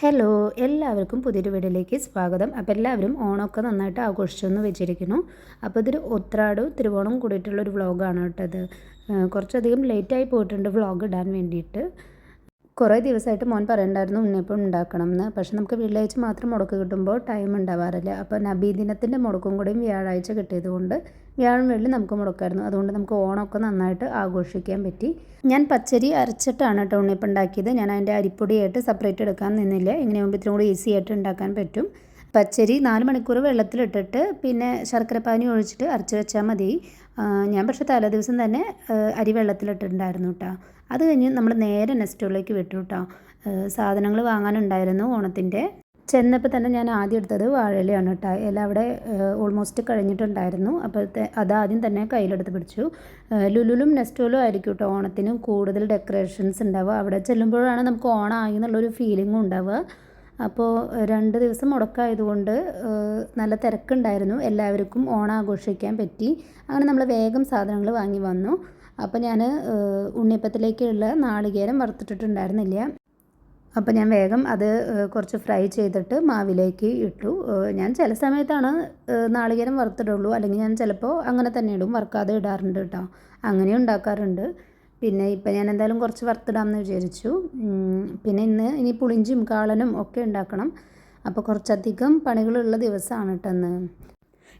Hello എല്ലാവർക്കും പുതിയൊരു വീഡിയോയിലേക്ക് സ്വാഗതം. അപ്പോൾ എല്ലാവരും ഓണമൊക്കെ നന്നായിട്ട് ആഘോഷിച്ചെന്ന് വെച്ചിരിക്കുന്നു അപ്പോൾ ഇതൊരു ഉത്രാട് തിരുവോണം കൂടിയിട്ടുള്ളൊരു വ്ളോഗാണ് കേട്ടത് കുറച്ചധികം ലേറ്റായി പോയിട്ടുണ്ട് വ്ളോഗ് ഇടാൻ വേണ്ടിയിട്ട്. കുറേ ദിവസമായിട്ട് മോൻ പറയണ്ടായിരുന്നു ഉണ്ണിയപ്പം ഉണ്ടാക്കണം എന്ന് പക്ഷെ നമുക്ക് വെള്ളിയാഴ്ച മാത്രം മുടക്ക് കിട്ടുമ്പോൾ ടൈം ഉണ്ടാവാറില്ല. അപ്പോൾ നബീദിനത്തിന്റെ മുടക്കും കൂടിയും വ്യാഴാഴ്ച കിട്ടിയതുകൊണ്ട് വ്യാഴം വെള്ളി നമുക്ക് മുടക്കായിരുന്നു. അതുകൊണ്ട് നമുക്ക് ഓണമൊക്കെ നന്നായിട്ട് ആഘോഷിക്കാൻ പറ്റി. ഞാൻ പച്ചരി അരച്ചിട്ടാണ് കേട്ടോ ഉണ്ണിയപ്പം ഉണ്ടാക്കിയത്. ഞാൻ അതിന്റെ അരിപ്പൊടിയായിട്ട് സെപ്പറേറ്റ് എടുക്കാൻ നിന്നില്ല. ഇങ്ങനെ ആകുമ്പോൾ ഇത്തിരി കൂടി ഈസി ആയിട്ട് ഉണ്ടാക്കാൻ പറ്റും. പച്ചരി നാല് മണിക്കൂർ വെള്ളത്തിലിട്ടിട്ട് പിന്നെ ശർക്കരപ്പാനി ഒഴിച്ചിട്ട് അരച്ച് വെച്ചാൽ മതി. ഞാൻ പക്ഷേ തലേ ദിവസം തന്നെ അരി വെള്ളത്തിലിട്ടിട്ടുണ്ടായിരുന്നു കേട്ടോ. അത് കഴിഞ്ഞ് നമ്മൾ നേരെ നെസ്റ്റോളിലേക്ക് വിട്ടു കേട്ടോ. സാധനങ്ങൾ വാങ്ങാനുണ്ടായിരുന്നു ഓണത്തിന്റെ. ചെന്നപ്പോൾ തന്നെ ഞാൻ ആദ്യം എടുത്തത് വാഴയിലയാണ് കേട്ടോ. എല്ലാം അവിടെ ഓൾമോസ്റ്റ് കഴിഞ്ഞിട്ടുണ്ടായിരുന്നു. അപ്പോൾ അതാദ്യം തന്നെ കയ്യിലെടുത്ത് പിടിച്ചു. ലുലുലും നെസ്റ്റോലും ആയിരിക്കും കേട്ടോ ഓണത്തിന് കൂടുതൽ ഡെക്കറേഷൻസ് ഉണ്ടാവുക. അവിടെ ചെല്ലുമ്പോഴാണ് നമുക്ക് ഓണമായി എന്നുള്ളൊരു ഫീലിംഗും ഉണ്ടാവുക. അപ്പോൾ രണ്ട് ദിവസം മുടക്കായതുകൊണ്ട് നല്ല തിരക്കുണ്ടായിരുന്നു. എല്ലാവർക്കും ഓണം ആഘോഷിക്കാൻ പറ്റി. അങ്ങനെ നമ്മൾ വേഗം സാധനങ്ങൾ വാങ്ങി വന്നു. അപ്പോൾ ഞാൻ ഉണ്ണിയപ്പത്തിലേക്കുള്ള നാളികേരം വറുത്തിട്ടിട്ടുണ്ടായിരുന്നില്ല. അപ്പോൾ ഞാൻ വേഗം അത് കുറച്ച് ഫ്രൈ ചെയ്തിട്ട് മാവിലേക്ക് ഇട്ടു. ഞാൻ ചില സമയത്താണ് നാളികേരം വറുത്തിടുള്ളൂ. അല്ലെങ്കിൽ ഞാൻ ചിലപ്പോൾ അങ്ങനെ തന്നെ ഇടും. വറുക്കാതെ ഇടാറുണ്ട് കേട്ടോ. അങ്ങനെ ഉണ്ടാക്കാറുണ്ട്. പിന്നെ ഇപ്പം ഞാൻ എന്തായാലും കുറച്ച് വറുത്തിടാമെന്ന് വിചാരിച്ചു. പിന്നെ ഇന്ന് ഇനി പുളിഞ്ചും കാളനും ഒക്കെ ഉണ്ടാക്കണം. അപ്പോൾ കുറച്ചധികം പണികളുള്ള ദിവസമാണ് കേട്ടോ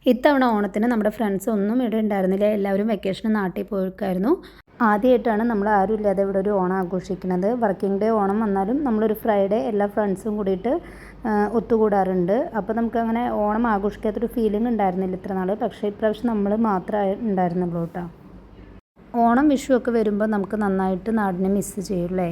ഇത്തവണ ഓണത്തിന് നമ്മുടെ ഫ്രണ്ട്സ് ഒന്നും ഇവിടെ ഉണ്ടായിരുന്നില്ല. എല്ലാവരും വെക്കേഷന് നാട്ടിൽ പോയിക്കായിരുന്നു. ആദ്യമായിട്ടാണ് നമ്മൾ ആരും ഇല്ലാതെ ഇവിടെ ഒരു ഓണം ആഘോഷിക്കുന്നത്. വർക്കിംഗ് ഡേ ഓണം വന്നാലും നമ്മളൊരു ഫ്രൈഡേ എല്ലാ ഫ്രണ്ട്സും കൂടിയിട്ട് ഒത്തുകൂടാറുണ്ട്. അപ്പോൾ നമുക്ക് അങ്ങനെ ഓണം ആഘോഷിക്കാത്തൊരു ഫീലിംഗ് ഉണ്ടായിരുന്നില്ല ഇത്ര നാൾ പക്ഷേ ഇപ്രാവശ്യം നമ്മൾ മാത്രമേ ഉണ്ടായിരുന്നുള്ളൂ കേട്ടോ ഓണം വിഷു ഒക്കെ വരുമ്പോൾ നമുക്ക് നന്നായിട്ട് നാടിനെ മിസ്സ് ചെയ്യും അല്ലേ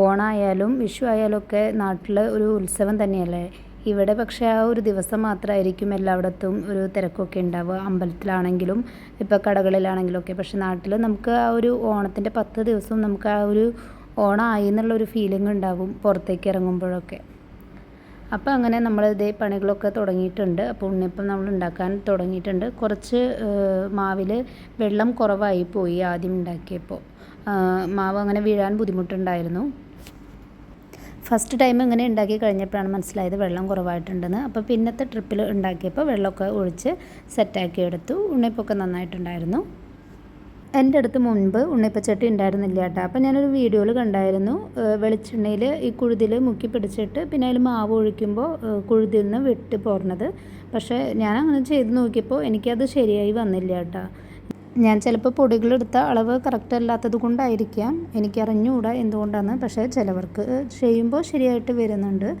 ഓണമായാലും വിഷു ആയാലും ഒക്കെ നാട്ടിൽ ഒരു ഉത്സവം തന്നെയല്ലേ? ഇവിടെ പക്ഷേ ആ ഒരു ദിവസം മാത്രമായിരിക്കും എല്ലായിടത്തും ഒരു തിരക്കൊക്കെ ഉണ്ടാവുക. അമ്പലത്തിലാണെങ്കിലും ഇപ്പോൾ കടകളിലാണെങ്കിലും ഒക്കെ. പക്ഷേ നാട്ടിൽ നമുക്ക് ആ ഒരു ഓണത്തിന്റെ പത്ത് ദിവസവും നമുക്ക് ആ ഒരു ഓണമായി എന്നുള്ളൊരു ഫീലിംഗ് ഉണ്ടാവും പുറത്തേക്ക് ഇറങ്ങുമ്പോഴൊക്കെ. അപ്പോൾ അങ്ങനെ നമ്മൾ ഇതേ പണികളൊക്കെ തുടങ്ങിയിട്ടുണ്ട്. അപ്പോൾ ഉണ്ണിയപ്പം നമ്മൾ ഉണ്ടാക്കാൻ തുടങ്ങിയിട്ടുണ്ട്. കുറച്ച് മാവിൽ വെള്ളം കുറവായി പോയി ആദ്യം ഉണ്ടാക്കിയപ്പോൾ മാവ് അങ്ങനെ വീഴാൻ ബുദ്ധിമുട്ടുണ്ടായിരുന്നു. ഫസ്റ്റ് ടൈം ഇങ്ങനെ ഉണ്ടാക്കി കഴിഞ്ഞപ്പോഴാണ് മനസ്സിലായത് വെള്ളം കുറവായിട്ടുണ്ടെന്ന്. അപ്പോൾ പിന്നത്തെ ട്രിപ്പിൽ ഉണ്ടാക്കിയപ്പോൾ വെള്ളമൊക്കെ ഒഴിച്ച് സെറ്റാക്കി എടുത്തു. ഉണ്ണിപ്പൊക്കെ നന്നായിട്ടുണ്ടായിരുന്നു. എന്റെ അടുത്ത് മുൻപ് ഉണ്ണിപ്പച്ചട്ടി ഉണ്ടായിരുന്നില്ല കേട്ടോ. അപ്പോൾ ഞാനൊരു വീഡിയോയിൽ കണ്ടായിരുന്നു. വെളിച്ചെണ്ണയിൽ ഈ കുഴുതിൽ മുക്കി പിടിച്ചിട്ട് പിന്നെ അതിൽ മാവ് ഒഴിക്കുമ്പോൾ കുഴുതിൽ നിന്ന് വിട്ട് പോരണത് പക്ഷേ ഞാൻ അങ്ങനെ ചെയ്ത് നോക്കിയപ്പോൾ എനിക്കത് ശരിയായി വന്നില്ല കേട്ടോ. ഞാൻ ചിലപ്പോൾ പൊടികളെടുത്ത അളവ് കറക്റ്റ് അല്ലാത്തത് കൊണ്ടായിരിക്കാം. എനിക്കറിഞ്ഞുകൂടാ എന്തുകൊണ്ടാണ് പക്ഷേ ചിലവർക്ക് ചെയ്യുമ്പോൾ ശരിയായിട്ട് വരുന്നുണ്ട്.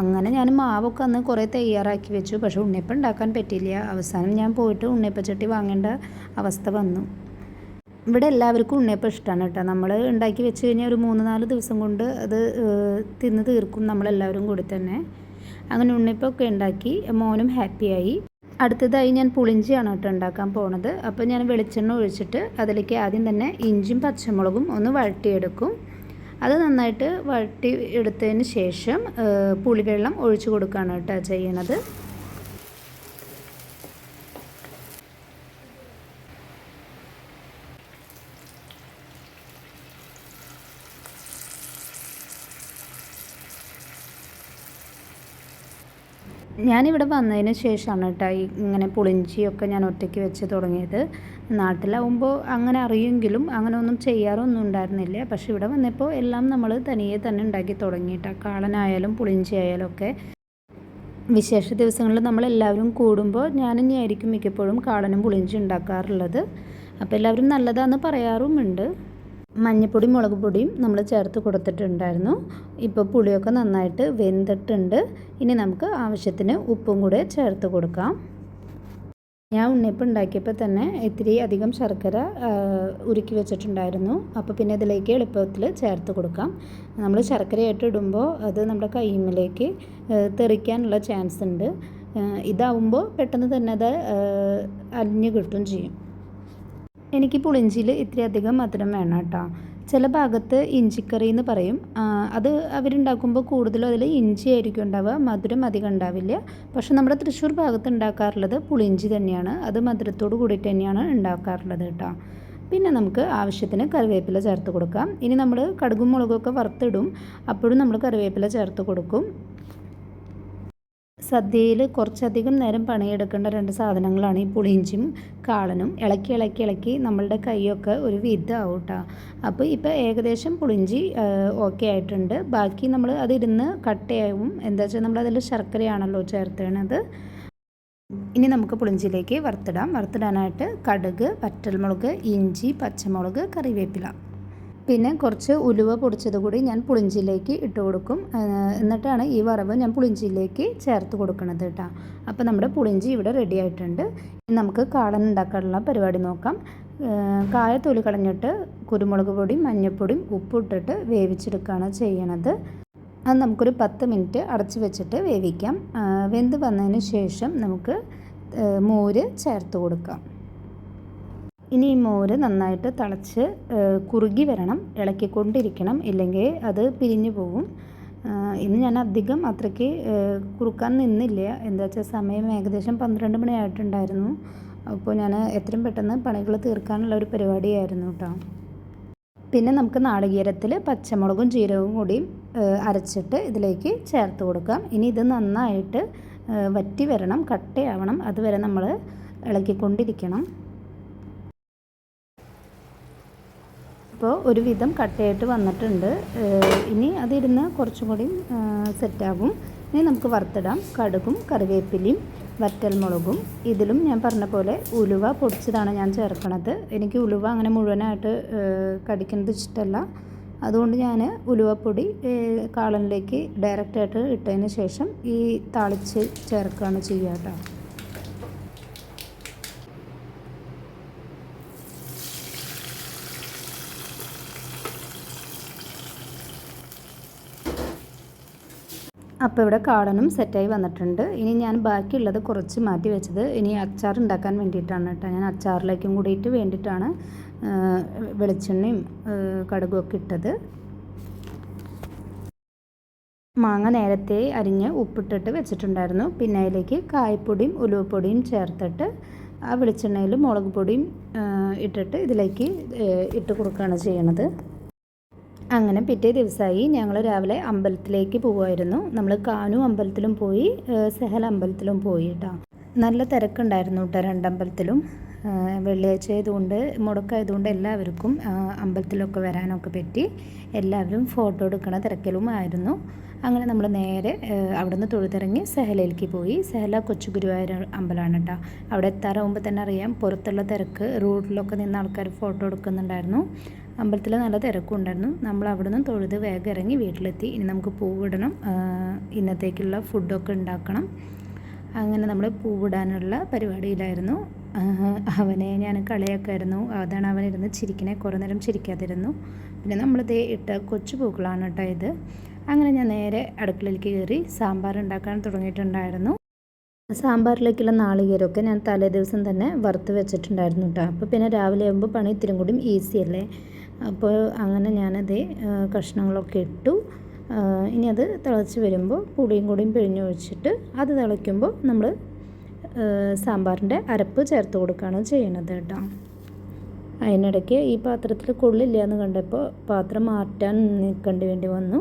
അങ്ങനെ ഞാൻ മാവൊക്കെ അന്ന് കുറേ തയ്യാറാക്കി വെച്ചു. പക്ഷേ ഉണ്ണിയപ്പം ഉണ്ടാക്കാൻ പറ്റിയില്ല. അവസാനം ഞാൻ പോയിട്ട് ഉണ്ണിയപ്പച്ചട്ടി വാങ്ങേണ്ട അവസ്ഥ വന്നു. ഇവിടെ എല്ലാവർക്കും ഉണ്ണിയപ്പം ഇഷ്ടമാണ് കേട്ടോ. നമ്മൾ ഉണ്ടാക്കി വെച്ച് കഴിഞ്ഞാൽ ഒരു മൂന്ന് നാല് ദിവസം കൊണ്ട് അത് തിന്ന് തീർക്കും നമ്മളെല്ലാവരും കൂടി തന്നെ. അങ്ങനെ ഉണ്ണിയപ്പമൊക്കെ ഉണ്ടാക്കി മോനും ഹാപ്പിയായി. അടുത്തതായി ഞാൻ പുളിഞ്ചിയാണ് കേട്ടോ ഉണ്ടാക്കാൻ പോണത്. അപ്പോൾ ഞാൻ വെളിച്ചെണ്ണ ഒഴിച്ചിട്ട് അതിലേക്ക് ആദ്യം തന്നെ ഇഞ്ചിയും പച്ചമുളകും ഒന്ന് വഴട്ടിയെടുക്കും അത് നന്നായിട്ട് വഴട്ടി എടുത്തതിന് ശേഷം പുളിവെള്ളം ഒഴിച്ചു കൊടുക്കുകയാണ് കേട്ടോ ചെയ്യണത്. ഞാനിവിടെ വന്നതിന് ശേഷമാണ് കേട്ടോ ഇങ്ങനെ പുളിഞ്ചിയൊക്കെ ഞാൻ ഒറ്റയ്ക്ക് വെച്ച് തുടങ്ങിയത്. നാട്ടിലാവുമ്പോൾ അങ്ങനെ അറിയുമെങ്കിലും അങ്ങനെ ഒന്നും ചെയ്യാറൊന്നും ഉണ്ടായിരുന്നില്ല. പക്ഷെ ഇവിടെ വന്നപ്പോൾ എല്ലാം നമ്മൾ തനിയെ തന്നെ ഉണ്ടാക്കി തുടങ്ങിയിട്ടാ. കാളനായാലും പുളിഞ്ചി ആയാലും ഒക്കെ വിശേഷ ദിവസങ്ങളിൽ നമ്മളെല്ലാവരും കൂടുമ്പോൾ ഞാനും ആയിരിക്കും മിക്കപ്പോഴും കാളനും പുളിഞ്ചി ഉണ്ടാക്കാറുള്ളത്. അപ്പോൾ എല്ലാവരും നല്ലതാണെന്ന് പറയാറുമുണ്ട്. മഞ്ഞൾപ്പൊടി മുളക് പൊടിയും നമ്മൾ ചേർത്ത് കൊടുത്തിട്ടുണ്ടായിരുന്നു. ഇപ്പോൾ പുളിയൊക്കെ നന്നായിട്ട് വെന്തിട്ടുണ്ട്. ഇനി നമുക്ക് ആവശ്യത്തിന് ഉപ്പും കൂടെ ചേർത്ത് കൊടുക്കാം. ഞാൻ ഉണ്ണിയപ്പം ഉണ്ടാക്കിയപ്പോൾ തന്നെ ഇത്തിരി അധികം ശർക്കര ഉരുക്കി വെച്ചിട്ടുണ്ടായിരുന്നു. അപ്പോൾ പിന്നെ ഇതിലേക്ക് എളുപ്പത്തിൽ ചേർത്ത് കൊടുക്കാം. നമ്മൾ ശർക്കരയായിട്ട് ഇടുമ്പോൾ അത് നമ്മുടെ കൈമിലേക്ക് തെറിക്കാനുള്ള ചാൻസ് ഉണ്ട്. ഇതാവുമ്പോൾ പെട്ടെന്ന് തന്നെ അത് അലിഞ്ഞ് കിട്ടും ചെയ്യും. എനിക്ക് പുളിഞ്ചിയിൽ ഇത്രയധികം മധുരം വേണം കേട്ടോ. ചില ഭാഗത്ത് ഇഞ്ചിക്കറി എന്ന് പറയും. അത് അവരുണ്ടാക്കുമ്പോൾ കൂടുതലും അതിൽ ഇഞ്ചി ആയിരിക്കും ഉണ്ടാവുക. മധുരം അധികം ഉണ്ടാവില്ല. പക്ഷെ നമ്മുടെ തൃശ്ശൂർ ഭാഗത്ത് ഉണ്ടാക്കാറുള്ളത് പുളിഞ്ചി തന്നെയാണ്. അത് മധുരത്തോട് കൂടിയിട്ട് തന്നെയാണ് ഉണ്ടാക്കാറുള്ളത് കേട്ടോ. പിന്നെ നമുക്ക് ആവശ്യത്തിന് കറിവേപ്പില ചേർത്ത് കൊടുക്കാം. ഇനി നമ്മൾ കടുകും മുളകൊക്കെ വറുത്തിടും. അപ്പോഴും നമ്മൾ കറിവേപ്പില ചേർത്ത് കൊടുക്കും. സദ്യയിൽ കുറച്ചധികം നേരം പണിയെടുക്കേണ്ട രണ്ട് സാധനങ്ങളാണ് ഈ പുളിയിഞ്ചിയും കാളനും. ഇളക്കി ഇളക്കി ഇളക്കി നമ്മളുടെ കൈയൊക്കെ ഒരു വിധമാവും കേട്ടോ അപ്പോൾ ഇപ്പോൾ ഏകദേശം പുളിഞ്ചി ഓക്കെ ആയിട്ടുണ്ട്. ബാക്കി നമ്മൾ അതിരുന്ന് കട്ടയാവും എന്താ വെച്ചാൽ നമ്മളതിൽ ശർക്കരയാണല്ലോ ചേർത്തേണത്. ഇനി നമുക്ക് പുളിഞ്ചിയിലേക്ക് വറുത്തിടാം. വറുത്തിടാനായിട്ട് കടുക് വറ്റൽമുളക് ഇഞ്ചി പച്ചമുളക് കറിവേപ്പില. പിന്നെ കുറച്ച് ഉലുവ പൊടിച്ചത് കൂടി ഞാൻ പുളിഞ്ചിയിലേക്ക് ഇട്ട് കൊടുക്കും. എന്നിട്ടാണ് ഈ വറവ് ഞാൻ പുളിഞ്ചിയിലേക്ക് ചേർത്ത് കൊടുക്കുന്നത് കേട്ടോ. അപ്പോൾ നമ്മുടെ പുളിഞ്ചി ഇവിടെ റെഡി ആയിട്ടുണ്ട്. നമുക്ക് കാളൻ ഉണ്ടാക്കാനുള്ള പരിപാടി നോക്കാം. കായ തൊലി കളഞ്ഞിട്ട് കുരുമുളക് പൊടിയും മഞ്ഞൾപ്പൊടിയും ഉപ്പിട്ടിട്ട് വേവിച്ചെടുക്കുകയാണ് ചെയ്യണത്. അത് നമുക്കൊരു പത്ത് മിനിറ്റ് അടച്ച് വെച്ചിട്ട് വേവിക്കാം. വെന്ത് വന്നതിന് ശേഷം നമുക്ക് മോര് ചേർത്ത് കൊടുക്കാം. ഇനി മോര് നന്നായിട്ട് തിളച്ച് കുറുകി വരണം ഇളക്കിക്കൊണ്ടിരിക്കണം ഇല്ലെങ്കിൽ അത് പിരിഞ്ഞു പോകും ഇന്ന് ഞാൻ അധികം അത്രയ്ക്ക് കുറുക്കാൻ നിന്നില്ല. എന്താ വെച്ചാൽ സമയം ഏകദേശം പന്ത്രണ്ട് മണിയായിട്ടുണ്ടായിരുന്നു അപ്പോൾ ഞാൻ എത്രയും പെട്ടെന്ന് പണികൾ തീർക്കാനുള്ള ഒരു പരിപാടിയായിരുന്നു കേട്ടോ. പിന്നെ നമുക്ക് നാളികേരത്തിൽ പച്ചമുളകും ജീരകവും കൂടി അരച്ചിട്ട് ഇതിലേക്ക് ചേർത്ത് കൊടുക്കാം. ഇനി ഇത് നന്നായിട്ട് വറ്റി വരണം കട്ടയാവണം. അതുവരെ നമ്മൾ ഇളക്കിക്കൊണ്ടിരിക്കണം. ഇപ്പോൾ ഒരുവിധം കട്ടയായിട്ട് വന്നിട്ടുണ്ട്. ഇനി അതിരുന്ന് കുറച്ചും കൂടി സെറ്റാകും ഇനി നമുക്ക് വറുത്തിടാം. കടുകും കറിവേപ്പിലയും വറ്റൽമുളകും ഇതിലും ഞാൻ പറഞ്ഞ പോലെ ഉലുവ പൊടിച്ചതാണ് ഞാൻ ചേർക്കണത്. എനിക്ക് ഉലുവ അങ്ങനെ മുഴുവനായിട്ട് കടിക്കുന്നത് ഇഷ്ടമല്ല. അതുകൊണ്ട് ഞാൻ ഉലുവപ്പൊടി കാളനിലേക്ക് ഡയറക്റ്റായിട്ട് ഇട്ടതിന് ശേഷം ഈ താളിച്ച് ചേർക്കുകയാണ് ചെയ്യുക കേട്ടോ. അപ്പോൾ ഇവിടെ കാടനും സെറ്റായി വന്നിട്ടുണ്ട്. ഇനി ഞാൻ ബാക്കിയുള്ളത് കുറച്ച് മാറ്റി വെച്ചത് ഇനി അച്ചാർ ഉണ്ടാക്കാൻ വേണ്ടിയിട്ടാണ് കേട്ടോ. ഞാൻ അച്ചാറിലേക്കും കൂടിയിട്ട് വേണ്ടിയിട്ടാണ് വെളിച്ചെണ്ണയും കടുകും ഒക്കെ ഇട്ടത്. മാങ്ങ നേരത്തെ അരിഞ്ഞ് ഉപ്പിട്ടിട്ട് വെച്ചിട്ടുണ്ടായിരുന്നു. പിന്നെ അതിലേക്ക് കായപ്പൊടിയും ഉലുവപ്പൊടിയും ചേർത്തിട്ട് ആ വെളിച്ചെണ്ണയിൽ മുളക് പൊടിയും ഇട്ടിട്ട് ഇതിലേക്ക് ഇട്ട് കൊടുക്കുകയാണ് ചെയ്യണത്. അങ്ങനെ പിറ്റേ ദിവസമായി ഞങ്ങൾ രാവിലെ അമ്പലത്തിലേക്ക് പോകുമായിരുന്നു നമ്മൾ കാനു അമ്പലത്തിലും പോയി സെഹൽ അമ്പലത്തിലും പോയി കേട്ടോ നല്ല തിരക്കുണ്ടായിരുന്നു കേട്ടോ രണ്ടമ്പലത്തിലും. വെള്ളിയാഴ്ച ആയതുകൊണ്ട് മുടക്കായതുകൊണ്ട് എല്ലാവർക്കും അമ്പലത്തിലൊക്കെ വരാനൊക്കെ പറ്റി എല്ലാവരും ഫോട്ടോ എടുക്കണ തിരക്കലുമായിരുന്നു. അങ്ങനെ നമ്മൾ നേരെ അവിടുന്ന് തൊഴുതിറങ്ങി സെഹലയിലേക്ക് പോയി. സെഹല കൊച്ചു ഗുരുവായൂർ അമ്പലമാണ് കേട്ടോ അവിടെ എത്താറാകുമ്പോൾ തന്നെ അറിയാം പുറത്തുള്ള തിരക്ക് റോഡിലൊക്കെ നിന്ന് ആൾക്കാർ ഫോട്ടോ എടുക്കുന്നുണ്ടായിരുന്നു. അമ്പലത്തിൽ നല്ല തിരക്കുണ്ടായിരുന്നു. നമ്മൾ അവിടെ നിന്ന് തൊഴുത് വേഗം ഇറങ്ങി വീട്ടിലെത്തി. ഇനി നമുക്ക് പൂവിടണം. ഇന്നത്തേക്കുള്ള ഫുഡൊക്കെ ഉണ്ടാക്കണം. അങ്ങനെ നമ്മൾ പൂവിടാനുള്ള പരിപാടിയിലായിരുന്നു. അവനെ ഞാൻ കളിയാക്കായിരുന്നു. അതാണ് അവനിരുന്ന് ചിരിക്കണേ. കുറേ നേരം ചിരിക്കാതിരുന്നു. പിന്നെ നമ്മളിത് ഇട്ട കൊച്ചു പൂക്കളാണ് കേട്ടോ ഇത്. അങ്ങനെ ഞാൻ നേരെ അടുക്കളയിലേക്ക് കയറി സാമ്പാർ ഉണ്ടാക്കാൻ തുടങ്ങിയിട്ടുണ്ടായിരുന്നു. സാമ്പാറിലേക്കുള്ള നാളികേരമൊക്കെ ഞാൻ തലേ ദിവസം തന്നെ വറുത്ത് വെച്ചിട്ടുണ്ടായിരുന്നു കേട്ടോ. അപ്പോൾ പിന്നെ രാവിലെ ആകുമ്പോൾ പണി ഇത്തിരി കൂടിയും ഈസി അല്ലേ? അപ്പോൾ അങ്ങനെ ഞാനത് കഷ്ണങ്ങളൊക്കെ ഇട്ടു. ഇനി അത് തിളച്ച് വരുമ്പോൾ പുളിയും കൂടിയും പിഴിഞ്ഞൊഴിച്ചിട്ട് അത് തിളയ്ക്കുമ്പോൾ നമ്മൾ സാമ്പാറിന്റെ അരപ്പ് ചേർത്ത് കൊടുക്കുകയാണ് ചെയ്യണത് കേട്ടോ. അതിനിടയ്ക്ക് ഈ പാത്രത്തിൽ കൊള്ളില്ല എന്ന് കണ്ടപ്പോൾ പാത്രം മാറ്റാൻ നിൽക്കേണ്ടി വേണ്ടി വന്നു.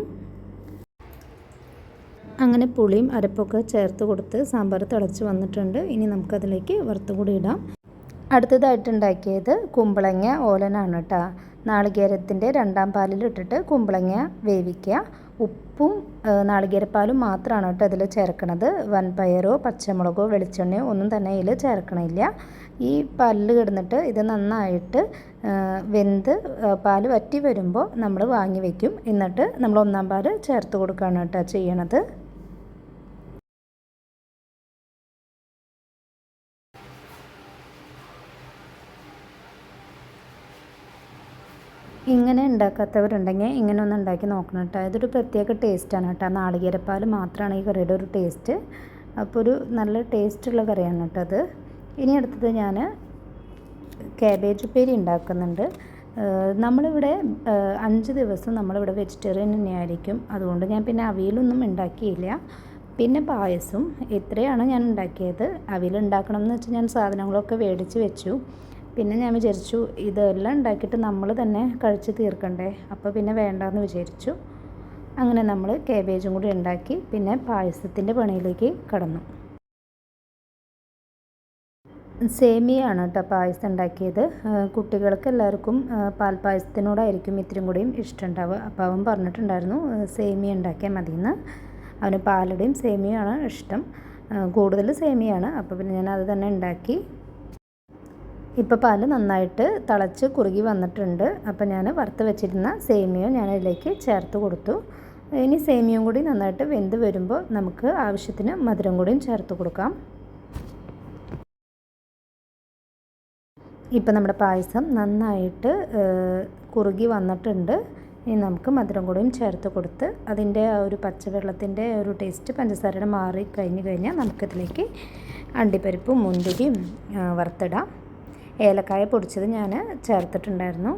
അങ്ങനെ പുളിയും അരപ്പൊക്കെ ചേർത്ത് കൊടുത്ത് സാമ്പാർ തിളച്ച് വന്നിട്ടുണ്ട്. ഇനി നമുക്കതിലേക്ക് വറുത്തുകൂടി ഇടാം. അടുത്തതായിട്ട് ഉണ്ടാക്കിയത് കുമ്പളങ്ങ ഓലനാണ് കേട്ടോ നാളികേരത്തിന്റെ രണ്ടാം പാലിലിട്ടിട്ട് കുമ്പളങ്ങ വേവിക്കുക. ഉപ്പും നാളികേരപ്പാലും മാത്രമാണ് കേട്ടോ അതിൽ ചേർക്കണത്. വൻപയറോ പച്ചമുളകോ വെളിച്ചെണ്ണയോ ഒന്നും തന്നെ ഇതിൽ ചേർക്കണില്ല. ഈ പാലിൽ കിടന്നിട്ട് ഇത് നന്നായിട്ട് വെന്ത് പാൽ വറ്റി വരുമ്പോൾ നമ്മൾ വാങ്ങി വയ്ക്കും. എന്നിട്ട് നമ്മൾ ഒന്നാം പാൽ ചേർത്ത് കൊടുക്കുകയാണ് കേട്ടോ ചെയ്യണത്. ഇങ്ങനെ ഉണ്ടാക്കാത്തവരുണ്ടെങ്കിൽ ഇങ്ങനെ ഒന്ന് ഉണ്ടാക്കി നോക്കണം കേട്ടോ. ഇതൊരു പ്രത്യേക ടേസ്റ്റാണ് കേട്ടോ. നാളികേരപ്പാൽ മാത്രമാണ് ഈ കറിയുടെ ഒരു ടേസ്റ്റ് അപ്പോൾ ഒരു നല്ല ടേസ്റ്റുള്ള കറിയാണ് കേട്ടോ അത്. ഇനി അടുത്തത് ഞാൻ ക്യാബേജ് ഉപ്പേരി ഉണ്ടാക്കുന്നുണ്ട്. നമ്മളിവിടെ അഞ്ച് ദിവസം നമ്മളിവിടെ വെജിറ്റേറിയൻ തന്നെയായിരിക്കും. അതുകൊണ്ട് ഞാൻ പിന്നെ അവിയലൊന്നും ഉണ്ടാക്കിയില്ല. പിന്നെ പായസം. ഇത്രയാണ് ഞാൻ ഉണ്ടാക്കിയത്. അവിയൽ ഉണ്ടാക്കണം എന്ന് വെച്ചാൽ ഞാൻ സാധനങ്ങളൊക്കെ മേടിച്ച് വെച്ചു. പിന്നെ ഞാൻ വിചാരിച്ചു ഇതെല്ലാം ഉണ്ടാക്കിയിട്ട് നമ്മൾ തന്നെ കഴിച്ച് തീർക്കണ്ടേ. അപ്പോൾ പിന്നെ വേണ്ടാന്ന് വിചാരിച്ചു. അങ്ങനെ നമ്മൾ കേബേജും കൂടി ഉണ്ടാക്കി പിന്നെ പായസത്തിന്റെ പണിയിലേക്ക് കടന്നു. സേമിയാണ് കേട്ടോ പായസം ഉണ്ടാക്കിയത്. കുട്ടികൾക്ക് എല്ലാവർക്കും പാൽപ്പായസത്തിനോടായിരിക്കും ഇത്രയും കൂടിയും ഇഷ്ടമുണ്ടാവുക. അപ്പോൾ അവൻ പറഞ്ഞിട്ടുണ്ടായിരുന്നു സേമിയ ഉണ്ടാക്കിയാൽ മതിയെന്ന്. അവന് പാലടയും സേമിയാണ് ഇഷ്ടം. കൂടുതൽ സേമിയാണ് അപ്പോൾ പിന്നെ ഞാൻ അത് തന്നെ ഉണ്ടാക്കി. ഇപ്പോൾ പാൽ നന്നായിട്ട് തിളച്ച് കുറുകി വന്നിട്ടുണ്ട്. അപ്പോൾ ഞാൻ വറുത്ത് വെച്ചിരുന്ന സേമിയ ഞാൻ അതിലേക്ക് ചേർത്ത് കൊടുത്തു. ഇനി സേമിയയും കൂടി നന്നായിട്ട് വെന്ത് വരുമ്പോൾ നമുക്ക് ആവശ്യത്തിന് മധുരം കൂടിയും ചേർത്ത് കൊടുക്കാം. ഇപ്പം നമ്മുടെ പായസം നന്നായിട്ട് കുറുകി വന്നിട്ടുണ്ട്. ഇനി നമുക്ക് മധുരം കൂടിയും ചേർത്ത് കൊടുത്ത് അതിന്റെ ആ ഒരു പച്ചവെള്ളത്തിന്റെ ഒരു ടേസ്റ്റ് പഞ്ചസാരയുടെ മാറി കഴിഞ്ഞ് കഴിഞ്ഞാൽ നമുക്കിതിലേക്ക് അണ്ടിപ്പരിപ്പും മുന്തിരിയും വറുത്തിടാം. ഏലക്കായ പൊടിച്ചത് ഞാൻ ചേർത്തിട്ടുണ്ടായിരുന്നു.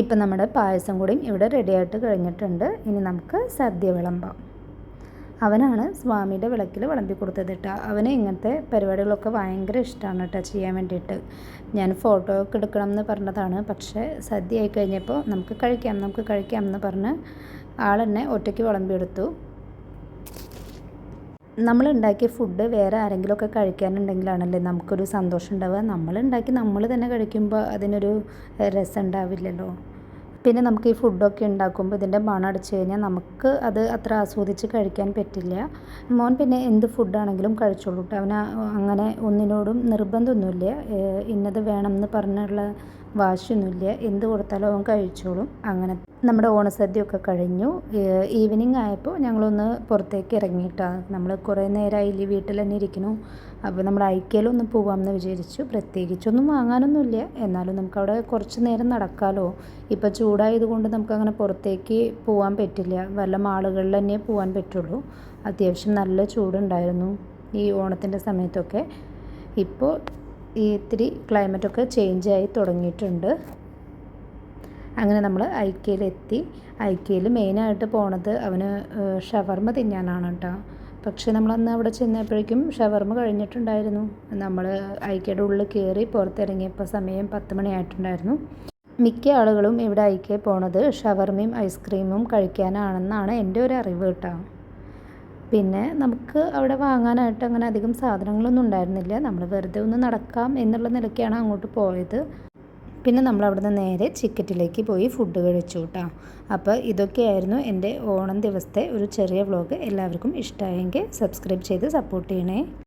ഇപ്പം നമ്മുടെ പായസം കൂടിയും ഇവിടെ റെഡിയായിട്ട് കഴിഞ്ഞിട്ടുണ്ട്. ഇനി നമുക്ക് സദ്യ വിളമ്പാം. അവനാണ് സ്വാമിയുടെ വിളക്കിൽ വിളമ്പി കൊടുത്തത് കേട്ടോ. അവന് ഇങ്ങനത്തെ പരിപാടികളൊക്കെ ഭയങ്കര ഇഷ്ടമാണ് കേട്ടോ ചെയ്യാൻ വേണ്ടിയിട്ട്. ഞാൻ ഫോട്ടോ ഒക്കെ എടുക്കണം എന്ന് പറഞ്ഞതാണ്. പക്ഷേ സദ്യ ആയി കഴിഞ്ഞപ്പോൾ നമുക്ക് കഴിക്കാം നമുക്ക് കഴിക്കാം എന്ന് പറഞ്ഞ് ആളെന്നെ ഒറ്റയ്ക്ക് വിളമ്പിയെടുത്തു നമ്മൾ ഉണ്ടാക്കിയ ഫുഡ് വേറെ ആരെങ്കിലുമൊക്കെ കഴിക്കാനുണ്ടെങ്കിലാണല്ലേ നമുക്കൊരു സന്തോഷം ഉണ്ടാവുക. നമ്മൾ ഉണ്ടാക്കി നമ്മൾ തന്നെ കഴിക്കുമ്പോൾ അതിനൊരു രസം ഉണ്ടാവില്ലല്ലോ. പിന്നെ നമുക്ക് ഈ ഫുഡൊക്കെ ഉണ്ടാക്കുമ്പോൾ ഇതിന്റെ മണം അടിച്ചു കഴിഞ്ഞാൽ നമുക്ക് അത് അത്ര ആസ്വദിച്ച് കഴിക്കാൻ പറ്റില്ല. മോൻ പിന്നെ എന്ത് ഫുഡാണെങ്കിലും കഴിച്ചോളൂ കേട്ടോ. അവന് അങ്ങനെ ഒന്നിനോടും നിർബന്ധമൊന്നുമില്ല. ഇന്നത് വേണം എന്ന് പറഞ്ഞുള്ള വാശിയൊന്നുമില്ല. എന്ത് കൊടുത്താലും അവൻ കഴിച്ചോളും. അങ്ങനെ നമ്മുടെ ഓണസദ്യയൊക്കെ കഴിഞ്ഞു. ഈവനിങ് ആയപ്പോൾ ഞങ്ങളൊന്ന് പുറത്തേക്ക് ഇറങ്ങിയിട്ടാണ് നമ്മൾ കുറേ നേരമായില്ലേ വീട്ടിൽ തന്നെ ഇരിക്കുന്നു. അപ്പോൾ നമ്മൾ ഐക്യയിലൊന്ന് പോകാമെന്ന് വിചാരിച്ചു. പ്രത്യേകിച്ചൊന്നും വാങ്ങാനൊന്നുമില്ല. എന്നാലും നമുക്കവിടെ കുറച്ച് നേരം നടക്കാമല്ലോ ഇപ്പോൾ ചൂടായതുകൊണ്ട് നമുക്കങ്ങനെ പുറത്തേക്ക് പോകാൻ പറ്റില്ല. വല്ല മാളുകളിൽ തന്നെ പോകാൻ പറ്റുള്ളൂ. അത്യാവശ്യം നല്ല ചൂടുണ്ടായിരുന്നു ഈ ഓണത്തിന്റെ സമയത്തൊക്കെ. ഇപ്പോൾ ഈ ഇത്തിരി ക്ലൈമറ്റൊക്കെ ചേഞ്ചായി തുടങ്ങിയിട്ടുണ്ട്. അങ്ങനെ നമ്മൾ ഐക്യയിലെത്തി ഐക്യയിൽ മെയിനായിട്ട് പോണത് അവന് ഷവർമ തിന്നാനാണ് കേട്ടോ പക്ഷേ നമ്മളന്ന് അവിടെ ചെന്നപ്പോഴേക്കും ഷവർമ കഴിഞ്ഞിട്ടുണ്ടായിരുന്നു. നമ്മൾ ഐക്യയുടെ ഉള്ളിൽ കയറി പുറത്തിറങ്ങിയപ്പോൾ സമയം പത്ത് മണിയായിട്ടുണ്ടായിരുന്നു. മിക്ക ആളുകളും ഇവിടെ ഐക്യ പോണത് ഷവർമയും ഐസ്ക്രീമും കഴിക്കാനാണെന്നാണ് എന്റെ ഒരു അറിവ് കേട്ടോ പിന്നെ നമുക്ക് അവിടെ വാങ്ങാനായിട്ട് അങ്ങനെ അധികം സാധനങ്ങളൊന്നും ഉണ്ടായിരുന്നില്ല. നമ്മൾ വെറുതെ ഒന്ന് നടക്കാം എന്നുള്ള നിലയ്ക്കാണ് അങ്ങോട്ട് പോയത്. പിന്നെ നമ്മൾ അവിടുന്ന് നേരെ ചിക്കറ്റിലേക്ക് പോയി ഫുഡ് കഴിച്ചു കേട്ടോ അപ്പോൾ ഇതൊക്കെയായിരുന്നു എന്റെ ഓണം ദിവസത്തെ ഒരു ചെറിയ വ്ളോഗ് എല്ലാവർക്കും ഇഷ്ടമായെങ്കിൽ സബ്സ്ക്രൈബ് ചെയ്ത് സപ്പോർട്ട് ചെയ്യണേ.